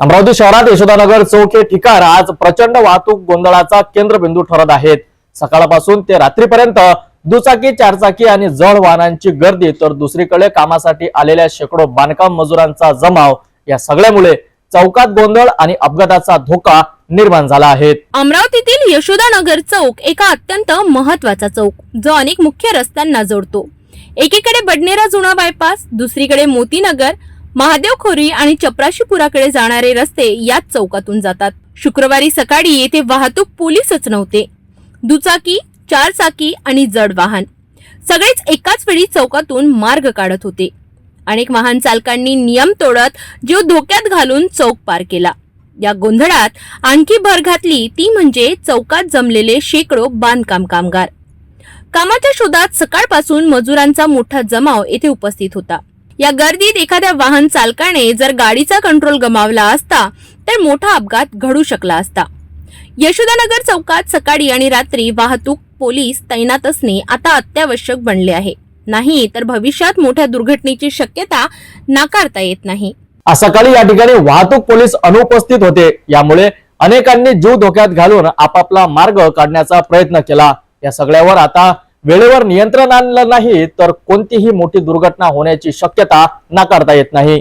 अमरावती शहरात यशोदानगर चौक हे ठिकाण आज प्रचंड वाहतूक गोंधळाचा केंद्रबिंदू ठरत आहेत. सकाळपासून ते रात्रीपर्यंत दुचाकी चारचाकी आणि जड वाहनांची गर्दी तर दुसरीकडे कामासाठी आलेल्या शेकडो बांधकाम मजुरांचा जमाव या सगळ्यामुळे चौकात गोंधळ आणि अपघाताचा धोका निर्माण झाला आहे. अमरावतीतील यशोदानगर चौक एका अत्यंत महत्त्वाचा चौक जो अनेक मुख्य रस्त्यांना जोडतो. एकीकडे बडनेरा जुना बायपास दुसरीकडे मोतीनगर महादेव खोरी आणि चपराशीपुराकडे जाणारे रस्ते याच चौकातून जातात. शुक्रवारी सकाळी येथे वाहतूक पोलीसच नव्हते. दुचाकी चारचाकी आणि जड वाहन. सगळेच एकाच वेळी चौकातून मार्ग काढत होते. अनेक वाहन चालकांनी नियम तोडत जीव धोक्यात घालून चौक पार केला. या गोंधळात आणखी भर घातली ती म्हणजे चौकात जमलेले शेकडो बांधकाम कामगार. कामाच्या शोधात सकाळपासून मजुरांचा मोठा जमाव येथे उपस्थित होता. या गर्दीत एखाद्या वाहन चालकाने जर गाडीचा कंट्रोल गमावला असता तर मोठा अपघात घडू शकला असता. यशोदानगर चौकात सकाळी आणि रात्री वाहतूक पोलीस तैनात असणे आता अत्यावश्यक बनले आहे. नाही तर भविष्यात मोठ्या दुर्घटनेची शक्यता नाकारता येत नाही. सकाळी या ठिकाणी वाहतूक पोलीस अनुपस्थित होते. यामुळे अनेकांनी जीव धोक्यात घालून आपापला मार्ग काढण्याचा प्रयत्न केला. या सगळ्यावर आता वेळेवर नियंत्रण आणलं नाही तर कोणतीही मोठी दुर्घटना होण्याची शक्यता नाकारता येत नाही.